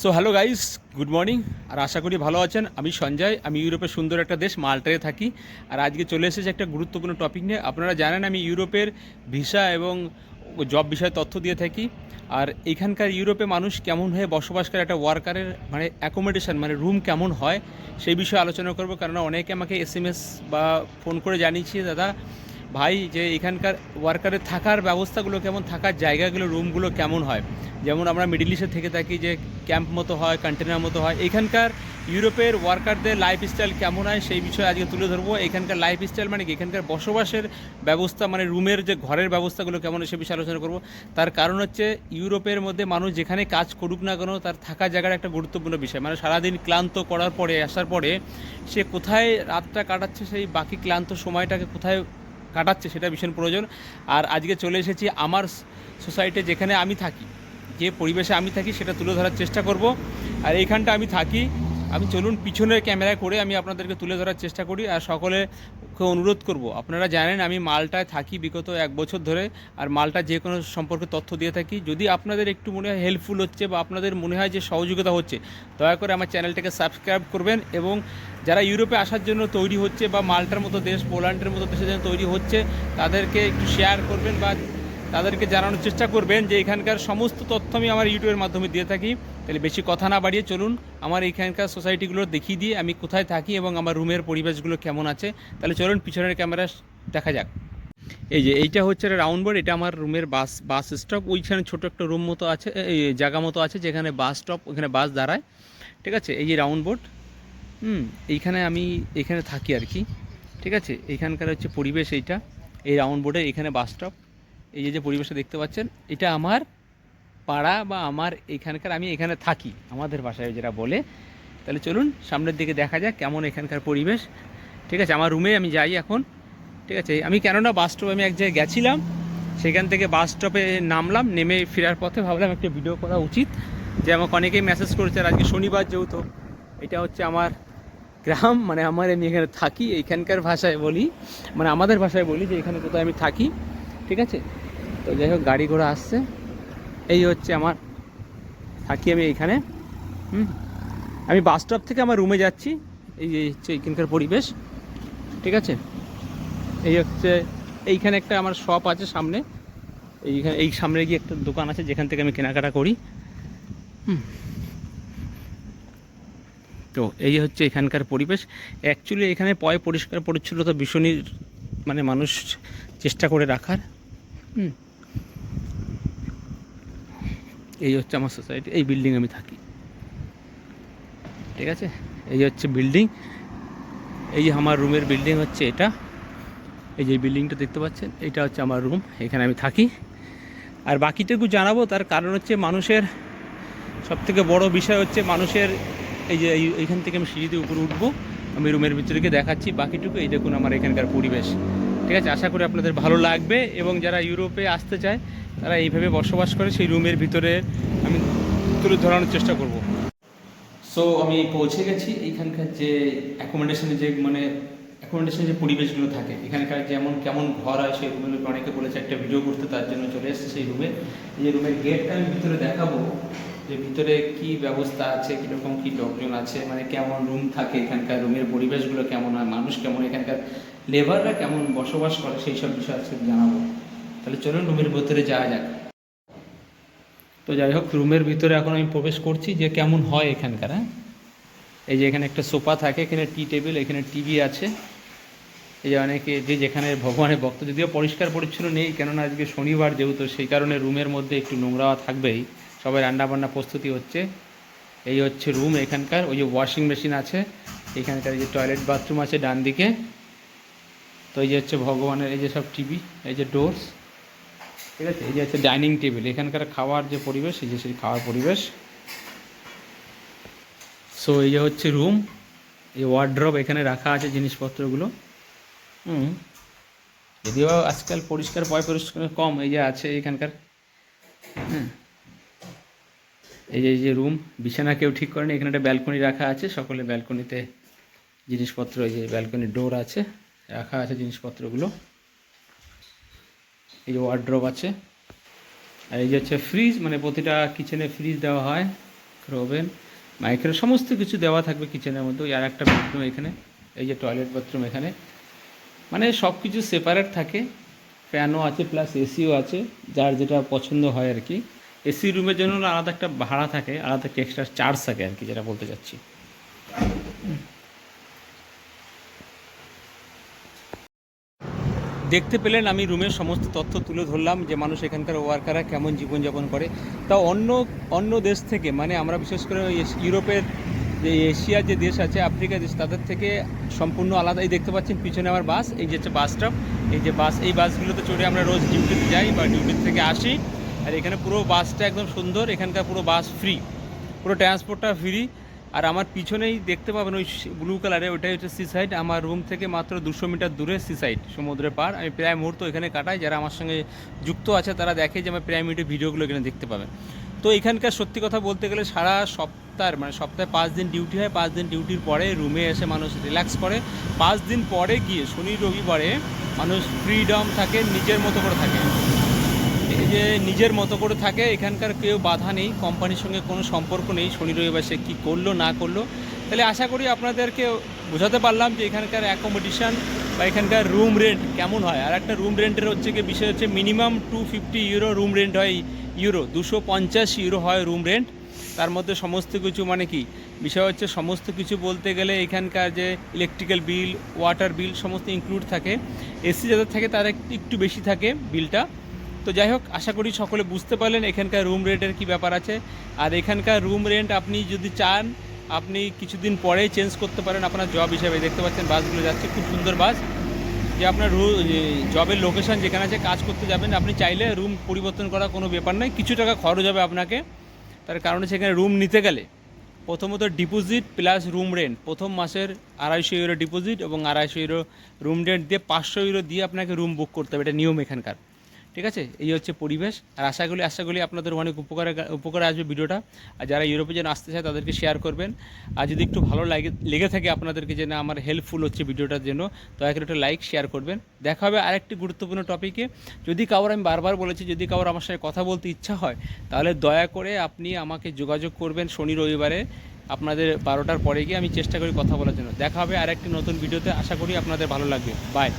So hello guys good morning আর আশা করি ভালো আছেন। আমি সঞ্জয়, আমি ইউরোপের সুন্দর একটা দেশ মাল্টায় থাকি। আর আজকে চলে এসেছে একটা গুরুত্বপূর্ণ টপিক নিয়ে। আপনারা জানেন আমি ইউরোপের ভিসা এবং জব বিষয়ে তথ্য দিয়ে থাকি। আর এখানকার ইউরোপে মানুষ কেমন হয়ে বসবাস করে, একটা ওয়ার্কারের মানে অ্যাকোমোডেশন মানে রুম কেমন হয়, সেই বিষয়ে আলোচনা করব। কারণ অনেকে আমাকে এস বা ফোন করে জানিয়েছে, দাদা ভাই, যে এখানকার ওয়ার্কারের থাকার ব্যবস্থাগুলো কেমন? থাকার জায়গাগুলো রুমগুলো কেমন হয়? যেমন আমরা মিডিল ইস্টে থেকে থাকি, যে ক্যাম্প মতো হয় কন্টেনার মতো হয়, এখানকার ইউরোপের ওয়ার্কারদের লাইফস্টাইল কেমন হয় সেই বিষয়ে আজকে তুলে ধরবো। এখানকার লাইফস্টাইল মানে কি? এখানকার বসবাসের ব্যবস্থা মানে রুমের যে ঘরের ব্যবস্থাগুলো কেমন সে বিষয়ে আলোচনা করব। তার কারণ হচ্ছে ইউরোপের মধ্যে মানুষ যেখানে কাজ করুক না কেন, তার থাকা জায়গার একটা গুরুত্বপূর্ণ বিষয়। মানে সারাদিন ক্লান্ত করার পরে, আসার পরে সে কোথায় রাতটা কাটাচ্ছে, সেই বাকি ক্লান্ত সময়টাকে কোথায় কাটাচ্ছে, সেটা ভীষণ প্রয়োজন। আর আজকে চলে এসেছি আমার সোসাইটি যেখানে আমি থাকি। যে পরিবেশে আমি থাকি, সেটা তুলে ধরার চেষ্টা করব। আর এইখানটা আমি থাকি। আমি চলুন পিছনের ক্যামেরায় করে আমি আপনাদেরকে তুলে ধরার চেষ্টা করি। আর সকলেকে অনুরোধ করব। আপনারা জানেন আমি মালটায় থাকি বিগত এক বছর ধরে আর মালটা যে কোনো সম্পর্কে তথ্য দিয়ে থাকি। যদি আপনাদের একটু মনে হয় হেল্পফুল হচ্ছে বা আপনাদের মনে হয় যে সহযোগিতা হচ্ছে, দয়া করে আমার চ্যানেলটাকে সাবস্ক্রাইব করবেন এবং যারা ইউরোপে আসার জন্য তৈরি হচ্ছে বা মালটার মতো দেশ, পোল্যান্ডের মতো দেশের জন্য তৈরি হচ্ছে, তাদেরকে একটু শেয়ার করবেন বা তাদেরকে জানানোর চেষ্টা করবেন যে এখানকার সমস্ত তথ্য আমি আমার ইউটিউবের মাধ্যমে দিয়ে থাকি। তাহলে বেশি কথা না বাড়িয়ে চলুন, আমার এখানকার সোসাইটিগুলো দেখিয়ে দিয়ে আমি কোথায় থাকি এবং আমার রুমের পরিবেশগুলো কেমন আছে। তাহলে চলুন, পিছনের ক্যামেরা দেখা যাক। এই যে এইটা হচ্ছে রাউন্ড বোর্ড, এটা আমার রুমের বাস বাস স্টপ। ওইখানে ছোট একটা রুম মতো আছে, এই জায়গা মতো আছে যেখানে বাস স্টপ, ওখানে বাস দাঁড়ায়। ঠিক আছে? এই যে রাউন্ড বোর্ড, হুম, এইখানে আমি, এখানে থাকি আর কি। ঠিক আছে? এইখানকার হচ্ছে পরিবেশ এইটা। এই রাউন্ড বোর্ডে এখানে বাস স্টপ। এই যে যে পরিবেশটা দেখতে পাচ্ছেন, এটা আমার পাড়া বা আমার এখানকার, আমি এখানে থাকি, আমাদের ভাষায় যেটা বলে। তাহলে চলুন, সামনের দিকে দেখা যাক কেমন এখানকার পরিবেশ। ঠিক আছে, আমার রুমে আমি যাই এখন। ঠিক আছে, আমি কেননা বাস স্টপে আমি এক জায়গায় গেছিলাম। সেখান থেকে বাস স্টপে নামলাম, নেমে ফেরার পথে ভাবলাম একটা ভিডিও করা উচিত। যে আমাকে অনেকেই মেসেজ করেছে, আর আজকে শনিবার যেহেতু, এটা হচ্ছে আমার গ্রাম মানে আমার আমি এখানে থাকি। এইখানকার ভাষায় বলি মানে আমাদের ভাষায় বলি যে, এখানে কোথায় আমি থাকি? ঠিক আছে? তো যাই হোক, গাড়ি ঘোড়া আসছে। এই হচ্ছে আমার, থাকি আমি এইখানে। হুম। আমি বাস স্টপ থেকে আমার রুমে যাচ্ছি। এই যে হচ্ছে এইখানকার পরিবেশ। ঠিক আছে? এই হচ্ছে, এইখানে একটা আমার শপ আছে সামনে। এইখানে, এই সামনে গিয়ে একটা দোকান আছে, যেখান থেকে আমি কেনাকাটা করি। হুম। তো এই হচ্ছে এখানকার পরিবেশ। অ্যাকচুয়ালি এখানে পয় পরিষ্কার পরিচ্ছন্নতা ভীষণই মানে মানুষ চেষ্টা করে রাখার। হুম। এই হচ্ছে আমার সোসাইটি এই বিল্ডিং আমি থাকি। ঠিক আছে? এই হচ্ছে বিল্ডিং এই আমার রুমের বিল্ডিং হচ্ছে এটা। এই যে বিল্ডিংটা দেখতে পাচ্ছেন, এটা হচ্ছে আমার রুম এখানে আমি থাকি। আর বাকিটুকু জানাব, তার কারণ হচ্ছে মানুষের, সবথেকে বড় বিষয় হচ্ছে মানুষের, এই যে এই- এইখান থেকে আমি সিঁড়িতে উপরে উঠবো, আমি রুমের ভিতরে গিয়ে দেখাচ্ছি। বাকিটুকু, এই দেখুন আমার এখানকার পরিবেশ। ঠিক আছে, আশা করি আপনাদের ভালো লাগবে এবং যারা ইউরোপে আসতে চায়, তারা এইভাবে বসবাস করে, সেই রুমের ভিতরে আমি তুলে ধরানোর চেষ্টা করব। সো আমি পৌঁছে গেছি। এইখানকার যে অ্যাকোমোডেশনে যে মানে অ্যাকোমোডেশনের যে পরিবেশগুলো থাকে, এখানকার যেমন কেমন ঘর হয়, সেই রুমগুলো অনেকে বলেছে, একটা ভিডিও করতে, তার জন্য চলে এসেছে সেই রুমে। এই রুমের গেটটা আমি ভিতরে দেখাবো। যে ভিতরে কি ব্যবস্থা আছে, কীরকম কী লোকজন আছে মানে কেমন রুম থাকে এখানকার, রুমের পরিবেশগুলো কেমন হয়, মানুষ কেমন, এখানকার লেবাররা কেমন বসবাস করে, সেই সব বিষয় আজকে জানাব। তাহলে চলুন রুমের ভিতরে যাওয়া যাক। তো যাই হোক, রুমের ভিতরে এখন আমি প্রবেশ করছি যে কেমন হয় এখানকার হ্যাঁ? এই যে এখানে একটা সোফা থাকে, এখানে টি টেবিল এখানে টিভি আছে। এই যে অনেকে, যে যেখানে ভগবানের ভক্ত, যদিও পরিষ্কার পরিচ্ছন্ন নেই, কেননা আজকে শনিবার যেহেতু, সেই কারণে রুমের মধ্যে একটু নোংরা থাকবেই। সবাই রান্নাবান্না প্রস্তুতি হচ্ছে। এই হচ্ছে রুম এখানকার, ওই যে ওয়াশিং মেশিন আছে, এখানকার এই যে টয়লেট বাথরুম আছে ডান দিকে। তো এই যে হচ্ছে ভগবানের, এই যে সব টিভি এই যে ডোরস ঠিক আছে? এই যে হচ্ছে ডাইনিং টেবিল এখানকার খাওয়ার যে পরিবেশ, এই যে সেই খাওয়ার পরিবেশ। সো এই যে হচ্ছে রুম এই ওয়ার্ড্রপ এখানে রাখা আছে জিনিসপত্রগুলো। হুম। যদিও আজকাল পরিষ্কার পয়, পরিষ্কার কম, এই যে আছে এখানকার। হ্যাঁ এই যে এই যে রুম বিছানা কেউ ঠিক করেনি, এখানে একটা ব্যালকনি রাখা আছে, সকলে ব্যালকনিতে জিনিসপত্র, এই যে ব্যালকনির ডোর আছে, রাখা আছে জিনিসপত্রগুলো। এই যে ওয়ার্ড্রপ আছে। আর এই যে হচ্ছে ফ্রিজ মানে প্রতিটা কিচেনে ফ্রিজ দেওয়া হয় ওভেন মাইক্রো সমস্ত কিছু দেওয়া থাকবে কিচেনের মধ্যে। আর একটা বাথরুম এখানে, এই যে টয়লেট বাথরুম এখানে। মানে সব কিছু সেপারেট থাকে। ফ্যানও আছে প্লাস এসিও আছে, যার যেটা পছন্দ হয় আর কি। এসি রুমের জন্য আলাদা একটা ভাড়া থাকে, আলাদা একটা এক্সট্রা চার্জ থাকে আর কি, যেটা বলতে চাচ্ছি। দেখতে পেলেন আমি রুমের সমস্ত তথ্য তুলে ধরলাম, যে মানুষ এখানকার ওয়ার্কাররা কেমন জীবনযাপন করে। তা অন্য অন্য দেশ থেকে মানে আমরা বিশেষ করে ইউরোপের যে এশিয়ার যে দেশ আছে আফ্রিকা দেশ, তাদের থেকে সম্পূর্ণ আলাদা। এই দেখতে পাচ্ছেন পিছনে আমার বাস, এই যে হচ্ছে বাস স্টপ এই যে বাস এই বাসগুলোতে চড়ে আমরা রোজ ডিউটিতে যাই বা ডিউটি থেকে আসি। আর এখানে পুরো বাসটা একদম সুন্দর, এখানকার পুরো বাস ফ্রি পুরো ট্রান্সপোর্টটা ফ্রি আর আমার পিছনেই দেখতে পাবেন ওই ব্লু কালারে ওটাই হচ্ছে সি সাইড আমার রুম থেকে মাত্র দুশো মিটার দূরে সি সাইড সমুদ্রের পার আমি প্রায় মুহূর্ত এখানে কাটাই। যারা আমার সঙ্গে যুক্ত আছে, তারা দেখে যে আমার প্রায় মিনিটের ভিডিওগুলো এখানে দেখতে পাবেন। তো এখানকার সত্যি কথা বলতে গেলে সারা সপ্তাহ মানে সপ্তাহে পাঁচ দিন ডিউটি হয়। পাঁচ দিন ডিউটির পরে রুমে এসে মানুষ রিল্যাক্স করে। পাঁচ দিন পরে গিয়ে শনি, রবিবারে মানুষ ফ্রিডম থাকে, নিজের মতো করে থাকে। যে নিজের মতো করে থাকে, এখানকার কেউ বাধা নেই, কোম্পানির সঙ্গে কোনো সম্পর্ক নেই, শনি রবিবার সে কী করল, না করল। তাহলে আশা করি আপনাদেরকে বোঝাতে পারলাম যে এখানকার অ্যাকোমোডেশন বা এখানকার রুম রেন্ট কেমন হয়। আর একটা রুম রেন্টের হচ্ছে কি বিষয় হচ্ছে minimum two fifty euro room rent হয় ইউরো দুশো পঞ্চাশ ইউরো হয় রুম রেন্ট তার মধ্যে সমস্ত কিছু মানে কি? বিষয় হচ্ছে সমস্ত কিছু বলতে গেলে এখানকার যে ইলেকট্রিক্যাল বিল ওয়াটার বিল সমস্ত ইনক্লুড থাকে। এসি যাদের থাকে তার একটু- বেশি থাকে বিলটা তো যাই হোক, আশা করি সকলে বুঝতে পারলেন এখানকার রুম রেন্টের কি ব্যাপার আছে। আর এখানকার রুম রেন্ট আপনি যদি চান, আপনি কিছুদিন পরেই চেঞ্জ করতে পারেন আপনার জব হিসাবে। দেখতে পাচ্ছেন বাসগুলো যাচ্ছে, খুব সুন্দর বাস। যে আপনার রু জবের লোকেশন যেখানে আছে, কাজ করতে যাবেন, আপনি চাইলে রুম পরিবর্তন করা কোনো ব্যাপার নয় কিছু টাকা খরচ হবে আপনাকে। তার কারণে সেখানে রুম নিতে গেলে প্রথমত ডিপোজিট প্লাস রুম রেন্ট প্রথম মাসের আড়াইশো ইউরো ডিপোজিট এবং আড়াইশো ইউরো রুম রেন্ট দিয়ে পাঁচশো ইউরো দিয়ে আপনাকে রুম বুক করতে হবে। এটা নিয়ম এখানকার। ঠিক আছে? এই হচ্ছে পরিবেশ। আর আশা করি আশা করি আপনাদের অনেক উপকারে উপকারে আসবে ভিডিওটা। আর যারা ইউরোপে যেন আসতে চায়, তাদেরকে শেয়ার করবেন। আর যদি একটু ভালো লাগে, লেগে থাকে আপনাদেরকে যে, না, আমার হেল্পফুল হচ্ছে ভিডিওটার জন্য করে একটা লাইক শেয়ার করবেন। দেখা হবে আরেকটি গুরুত্বপূর্ণ টপিকে যদি কারোর, আমি বারবার বলেছি, যদি কারোর আমার সঙ্গে কথা বলতে ইচ্ছা হয়, তাহলে দয়া করে আপনি আমাকে যোগাযোগ করবেন শনি রবিবারে। আপনাদের বারোটার পরে গিয়ে আমি চেষ্টা করি কথা বলার জন্য। দেখা হবে আরেকটি নতুন ভিডিওতে। আশা করি আপনাদের ভালো লাগবে। বাই